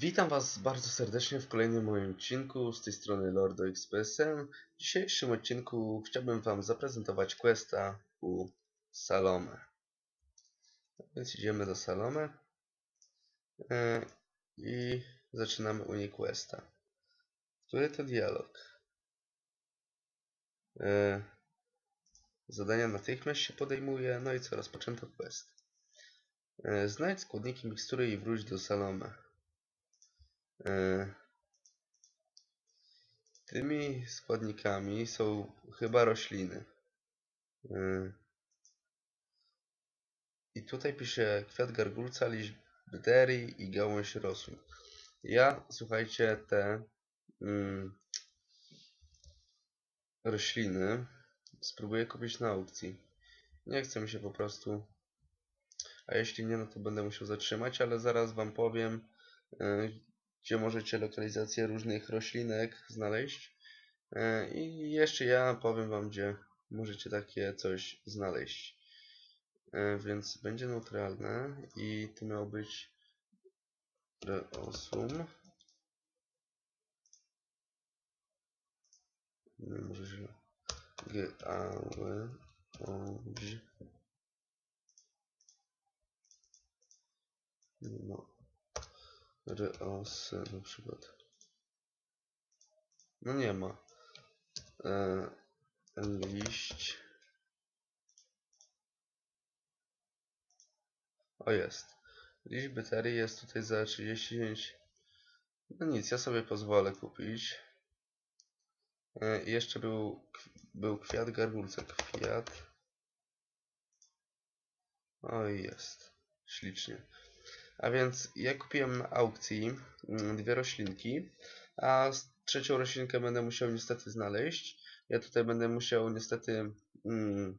Witam Was bardzo serdecznie w kolejnym moim odcinku z tej strony Lordo XPSM. W dzisiejszym odcinku chciałbym Wam zaprezentować questa u Salome. Więc idziemy do Salome e, i zaczynamy u niej questa. Który to dialog? E, zadania natychmiast się podejmuje, no i co, rozpoczęto quest. E, znajdź składniki mikstury i wróć do Salome. E, Tymi składnikami są chyba rośliny. E, I tutaj pisze kwiat gargulca, liść bderii i gałąź rosół. Ja, słuchajcie, te mm, rośliny spróbuję kupić na aukcji. Nie chce mi się po prostu. A jeśli nie, no to będę musiał zatrzymać, ale zaraz Wam powiem, e, gdzie możecie lokalizację różnych roślinek znaleźć. E, I jeszcze ja powiem Wam, gdzie możecie takie coś znaleźć. E, Więc będzie neutralne i to miało być reosum. Nie, może. No. Reosy na przykład. No nie ma. E, liść. O jest. Liść baterii jest tutaj za 39. No nic, ja sobie pozwolę kupić. E, jeszcze był, był kwiat garbulca. Kwiat. Oj, jest. Ślicznie. A więc ja kupiłem na aukcji mm, dwie roślinki, a trzecią roślinkę będę musiał niestety znaleźć. Ja tutaj będę musiał niestety mm,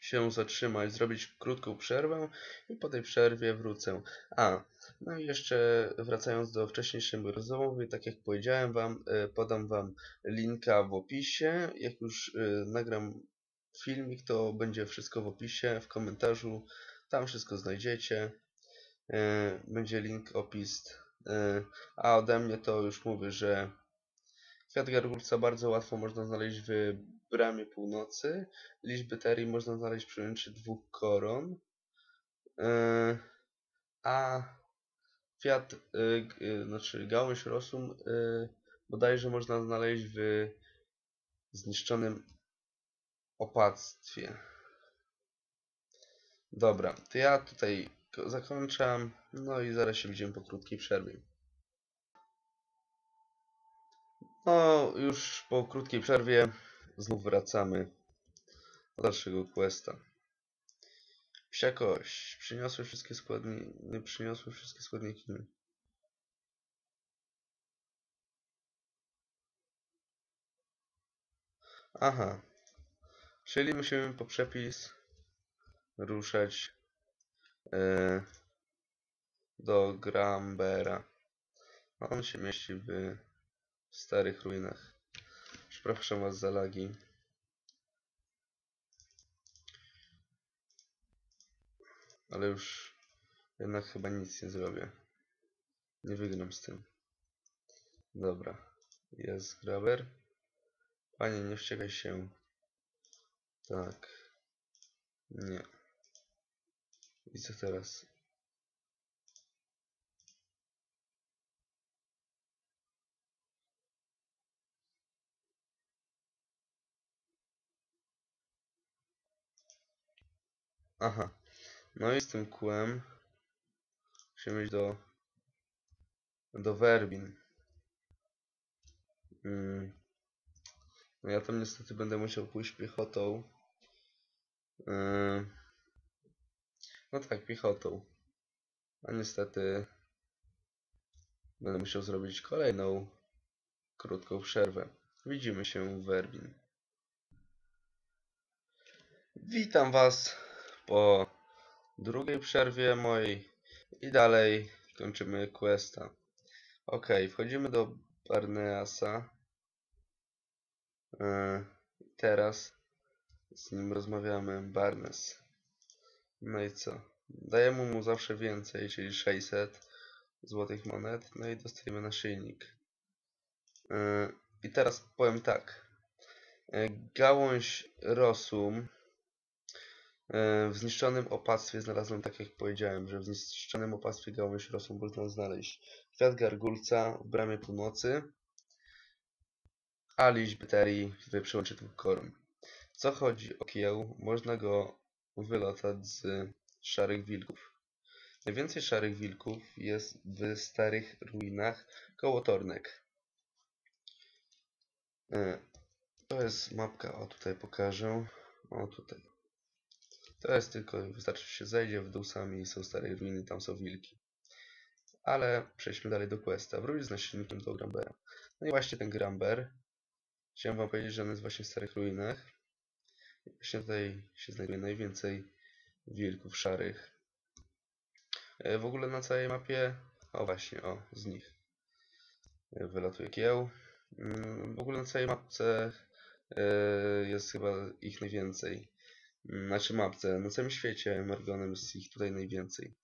się zatrzymać, zrobić krótką przerwę i po tej przerwie wrócę. A, no i jeszcze wracając do wcześniejszej rozmowy, tak jak powiedziałem Wam, e, podam Wam linka w opisie. Jak już e, nagram filmik, to będzie wszystko w opisie, w komentarzu. Tam wszystko znajdziecie. E, Będzie link, opis. E, A ode mnie to już mówię, że kwiat gargulca bardzo łatwo można znaleźć w bramie północy. Liść baterii można znaleźć przy ujęciu dwóch koron. E, A kwiat, znaczy gałąź rosum bodajże można znaleźć w zniszczonym opactwie. Dobra, to ja tutaj zakończam, no i zaraz się widzimy po krótkiej przerwie. No, już po krótkiej przerwie znów wracamy do dalszego questa. Psia kość. Przyniosły wszystkie składniki. Nie przyniosły wszystkie składniki. Aha. Czyli musimy po przepis ruszać do Grambera. On się mieści w starych ruinach. Przepraszam was za lagi. Ale już jednak chyba nic nie zrobię. Nie wygram z tym. Dobra. Jest graber. Panie, nie wściekaj się. Tak. Nie. I co teraz? Aha. No i z tym kłem musimy iść do do Werbin. Mm. No ja tam niestety będę musiał pójść piechotą. Yy. No tak, piechotą. A niestety będę musiał zrobić kolejną krótką przerwę. Widzimy się w Werbin. Witam Was po drugiej przerwie mojej i dalej kończymy questa. Ok, wchodzimy do Barneasa. E, Teraz z nim rozmawiamy. Barnes. No i co? Dajemy mu zawsze więcej, czyli 600. złotych monet, no i dostajemy naszyjnik. Yy, I teraz powiem tak. Yy, Gałąź rosum yy, w zniszczonym opactwie znalazłem, tak jak powiedziałem, że w zniszczonym opactwie gałąź rosum można znaleźć kwiat gargulca w bramie północy, a liść baterii w przyłączytym korum. Co chodzi o kieł, można go wylotać z szarych wilków. Najwięcej szarych wilków jest w starych ruinach koło Tornek. E, To jest mapka, o tutaj pokażę. O tutaj. To jest tylko, wystarczy się zejdzie w dół sami są stare ruiny, tam są wilki. Ale przejdźmy dalej do questa. Wróć z nasilnikiem do Grambera. No i właśnie ten Gramber. Chciałem wam powiedzieć, że on jest właśnie w starych ruinach. Właśnie tutaj się znajduje najwięcej wilków szarych. E, W ogóle na całej mapie, o właśnie, o, z nich e, wylatuje kieł. Mm, W ogóle na całej mapce e, jest chyba ich najwięcej. Mm, Znaczy mapce, na całym świecie Margonem jest ich tutaj najwięcej.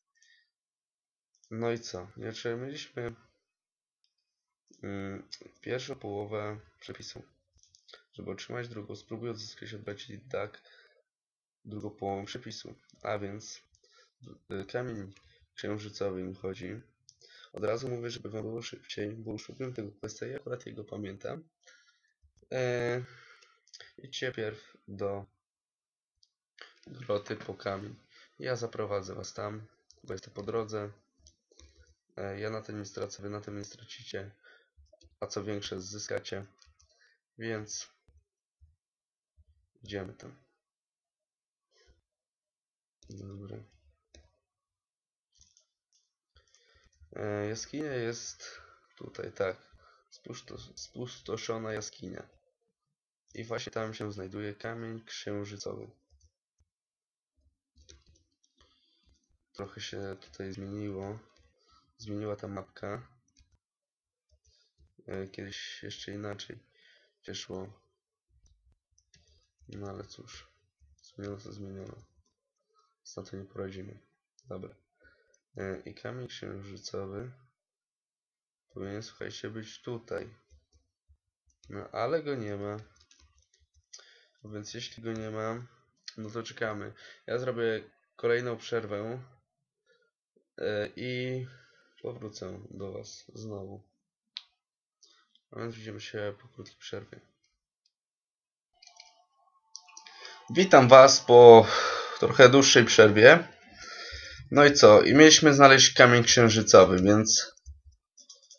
No i co? Znaczy mieliśmy mm, pierwszą połowę przepisu. Żeby otrzymać drugą, spróbuj odzyskać od braci Duck drugą połowę przepisu. A więc y, kamień księżycowy mi chodzi. Od razu mówię, żeby wam było szybciej, bo już robiłem tego questa i akurat jego pamiętam. Eee, idźcie pierw do groty po kamień. Ja zaprowadzę was tam, bo jestem po drodze. Eee, ja na tym nie stracę, wy na tym nie stracicie. A co większe zyskacie. Więc idziemy tam. Dobra. E, jaskinia jest tutaj, tak. Spusto- Spustoszona jaskinia. I właśnie tam się znajduje kamień księżycowy. Trochę się tutaj zmieniło. Zmieniła ta mapka. E, Kiedyś jeszcze inaczej się szło. No ale cóż. Zmieniono to zmieniono. To nie poradzimy. Dobra. E, I kamień księżycowy powinien, słuchajcie, być tutaj. No, ale go nie ma. Więc jeśli go nie ma, no to czekamy. Ja zrobię kolejną przerwę e, i powrócę do Was znowu. A więc widzimy się po krótkiej przerwie. Witam Was po trochę dłuższej przerwie. No i co? I mieliśmy znaleźć kamień księżycowy, więc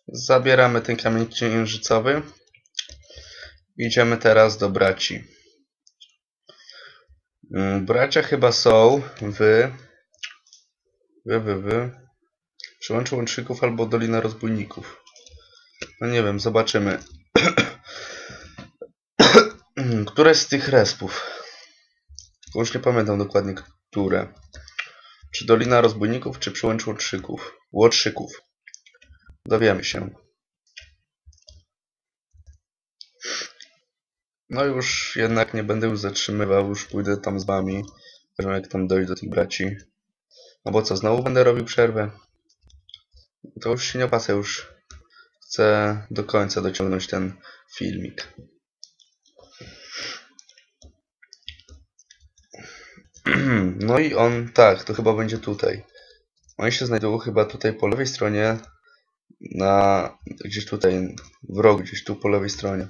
zabieramy ten kamień księżycowy. Idziemy teraz do braci. Mm, Bracia chyba są w... Wy, wy, wy. Przyłączu Łączników albo Dolina Rozbójników. No nie wiem, zobaczymy. Które z tych respów? Już nie pamiętam dokładnie, które. Czy Dolina Rozbójników, czy Przyłęcz Łotrzyków? Łotrzyków. Dowiemy się. No już jednak nie będę już zatrzymywał, już pójdę tam z wami. Zobaczymy jak tam dojść do tych braci. No bo co, znowu będę robił przerwę? To już się nie opłaca, już chcę do końca dociągnąć ten filmik. No i on, tak, to chyba będzie tutaj. Oni się znajdują chyba tutaj po lewej stronie, na gdzieś tutaj, w rogu, gdzieś tu po lewej stronie.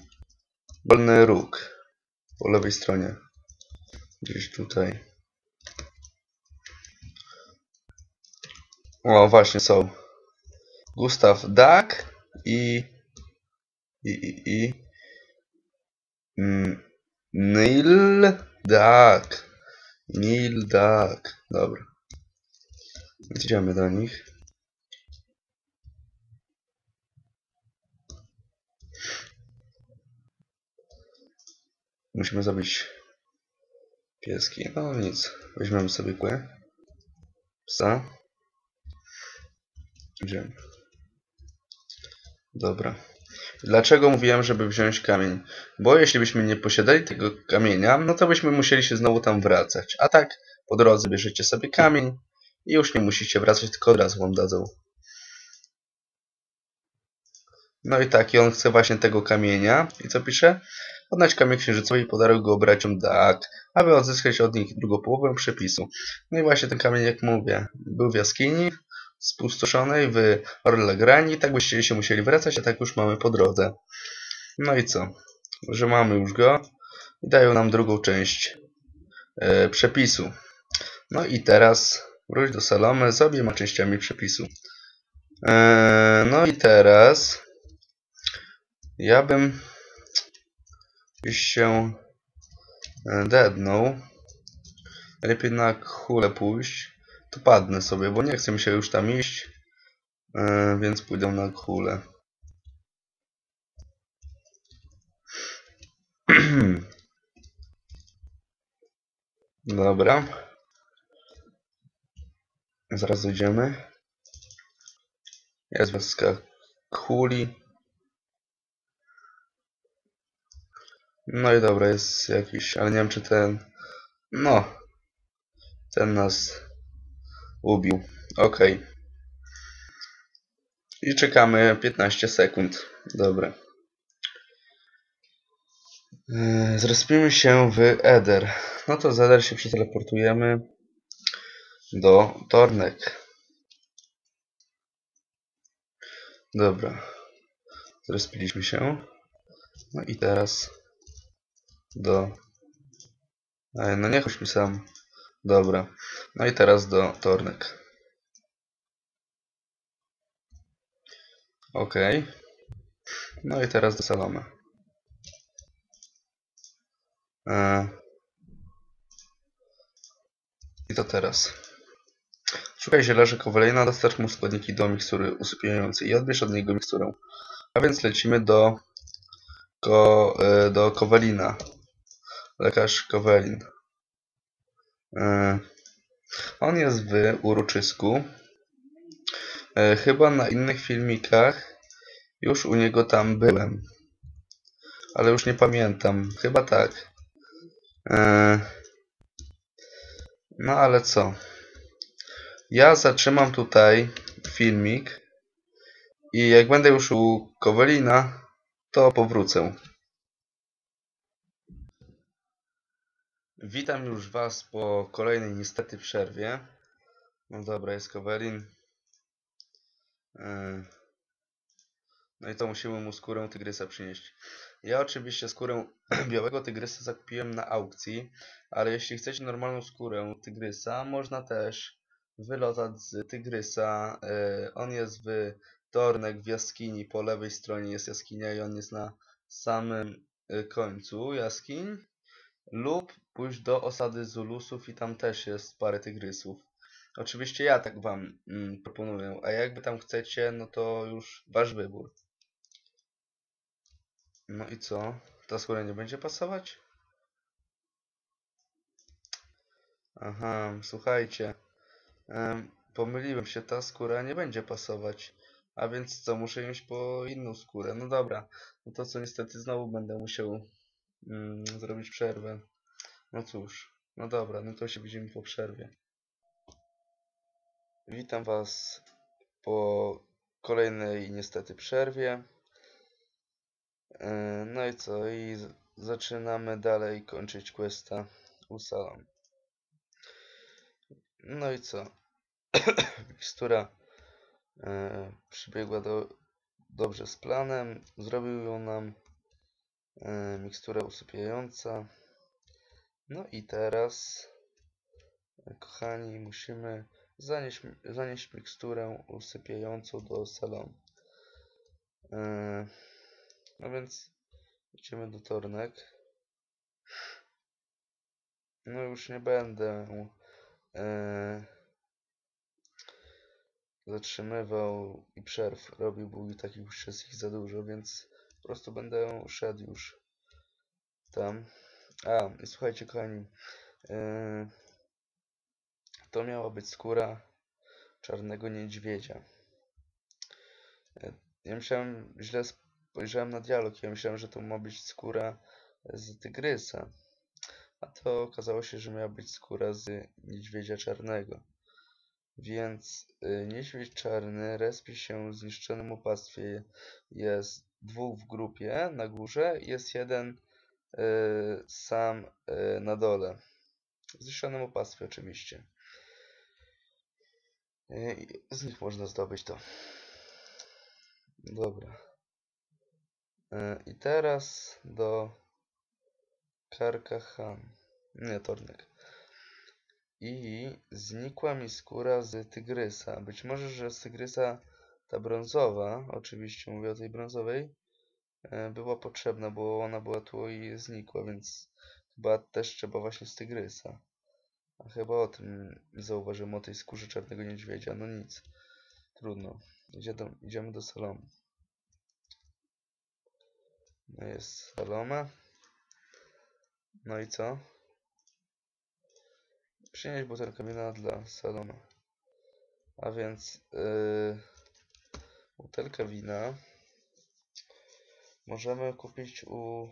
Wolny róg, po lewej stronie, gdzieś tutaj. O, właśnie są. Gustaw Duck i i i i mm, Neil Duck. Neil Duck. Dobra. Idziemy do nich. Musimy zabić pieski. No nic. Weźmiemy sobie kłę. Psa. Idziemy. Dobra. Dlaczego mówiłem, żeby wziąć kamień? Bo jeśli byśmy nie posiadali tego kamienia, no to byśmy musieli się znowu tam wracać. A tak, po drodze bierzecie sobie kamień i już nie musicie wracać, tylko od razu wam dadzą. No i tak, i on chce właśnie tego kamienia. I co pisze? Oddać kamień księżycowy i podaruj go braciom Daak, aby odzyskać od nich drugą połowę przepisu. No i właśnie ten kamień, jak mówię, był w jaskini spustoszonej w Orlegrani i tak byście się musieli wracać, a tak już mamy po drodze. No i co? Że mamy już go i dają nam drugą część e, przepisu. No i teraz wróć do Salomy z obiema częściami przepisu. E, no i teraz ja bym się e, dednął. Lepiej na kulę pójść. Padnę sobie, bo nie chcę mi się już tam iść. E, więc pójdę na kulę. Dobra. Zaraz dojdziemy. Jest wioska kuli. No i dobra, jest jakiś, ale nie wiem czy ten... No. Ten nas ubił. Ok. I czekamy 15 sekund. Dobra. Yy, Zrespimy się w Eder. No to z Eder się przeteleportujemy do Tornek. Dobra. Zrespiliśmy się. No i teraz do... Ej, no nie chodź mi sam. Dobra. No i teraz do Tornek. Ok. No i teraz do Salomy. E, I to teraz. Szukaj zielarzy Kowalina, dostarcz mu składniki do mikstury usypiającej i odbierz od niego miksturę. A więc lecimy do, ko, e, do Kowalina. Lekarz Kowalin. E, On jest w uroczysku. E, Chyba na innych filmikach już u niego tam byłem. Ale już nie pamiętam. Chyba tak. E, No ale co? Ja zatrzymam tutaj filmik i jak będę już u Kowalina, to powrócę. Witam już Was po kolejnej niestety przerwie. No dobra, jest Kowalin. Yy. No i to musimy mu skórę tygrysa przynieść. Ja oczywiście skórę białego tygrysa zakupiłem na aukcji, ale jeśli chcecie normalną skórę tygrysa, można też wylotać z tygrysa. Yy, on jest w Tornek w jaskini, po lewej stronie jest jaskinia i on jest na samym y, końcu jaskiń. Lub pójść do osady Zulusów i tam też jest parę tygrysów. Oczywiście ja tak wam mm, proponuję, a jakby tam chcecie, no to już wasz wybór. No i co? Ta skóra nie będzie pasować? Aha, słuchajcie. Em, pomyliłem się, ta skóra nie będzie pasować. A więc co, muszę iść po inną skórę. No dobra, no to co niestety znowu będę musiał mm, zrobić przerwę. No cóż, no dobra, no to się widzimy po przerwie. Witam Was po kolejnej niestety przerwie. Yy, No i co? I zaczynamy dalej kończyć questa u Salon. No i co? Mikstura yy, przybiegła do, dobrze z planem. Zrobił ją nam mikstura usypiająca. No i teraz, kochani, musimy zanieść, zanieść miksturę usypiającą do salonu. Yy, no więc idziemy do tornek. No już nie będę zatrzymywał i przerw robił, bo i takich już jest ich za dużo, więc po prostu będę szedł już tam. A, słuchajcie kochani, yy, to miała być skóra czarnego niedźwiedzia. Yy, Ja myślałem, źle spojrzałem na dialog, ja myślałem, że to ma być skóra z tygrysa. A to okazało się, że miała być skóra z niedźwiedzia czarnego. Więc y, niedźwiedź czarny respi się w zniszczonym opactwie. Jest dwóch w grupie na górze, jest jeden y, sam y, na dole. W zniszczonym oczywiście. Y, z nich można zdobyć to. Dobra. I teraz do Karkahan. Nie, Tornek. I znikła mi skóra z tygrysa. Być może, że z tygrysa ta brązowa, oczywiście mówię o tej brązowej, e, była potrzebna, bo ona była tu i znikła, więc chyba też trzeba właśnie z tygrysa. A chyba o tym zauważyłem, o tej skórze czarnego niedźwiedzia. No nic, trudno. Idziemy do Salomy. No jest Saloma. No i co? Przynieść butelkę wina dla Saloma. A więc yy, butelkę wina. Możemy kupić u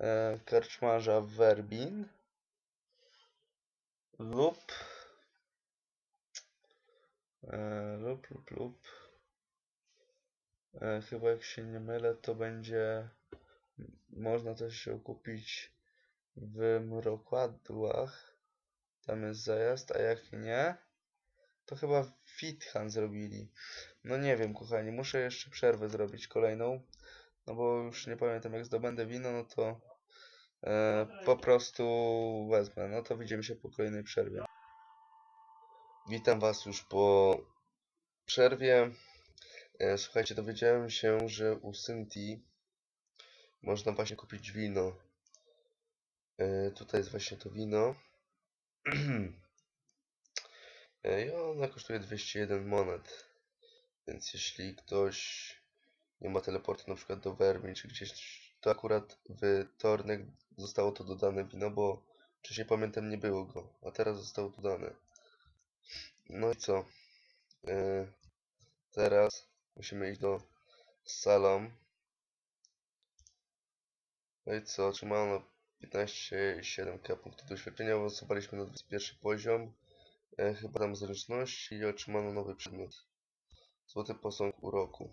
e, karczmarza Werbin lub e, lub lub lub. E, chyba jak się nie mylę to będzie można też ją kupić w Mrokładłach. Tam jest zajazd, a jak nie to chyba Fithan zrobili no nie wiem kochani, muszę jeszcze przerwę zrobić kolejną no bo już nie pamiętam jak zdobędę wino, no to e, po prostu wezmę. No to widzimy się po kolejnej przerwie. Witam Was już po przerwie. E, słuchajcie, dowiedziałem się, że u Synti można właśnie kupić wino. E, tutaj jest właśnie to wino. e, I ono kosztuje 201 monet. Więc jeśli ktoś nie ma teleportu na przykład do Wermin czy gdzieś, to akurat w Tornek zostało to dodane bo wcześniej pamiętam nie było go, a teraz zostało dodane. No i co? Yy, teraz musimy iść do Salam. No i co? Otrzymano 15,7k punktów doświadczenia, awansowaliśmy na 21 poziom. E, chyba tam zręczności i otrzymano nowy przedmiot. Złoty posąg uroku.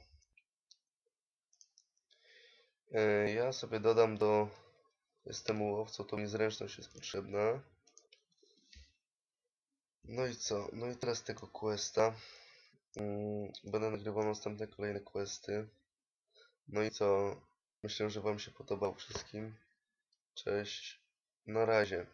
E, Ja sobie dodam do systemu łowcą, to mi zręczność jest potrzebna. No i co? No i teraz tego questa. Mm, Będę nagrywał następne kolejne questy. No i co? Myślę, że Wam się podobał wszystkim. Cześć. Na razie.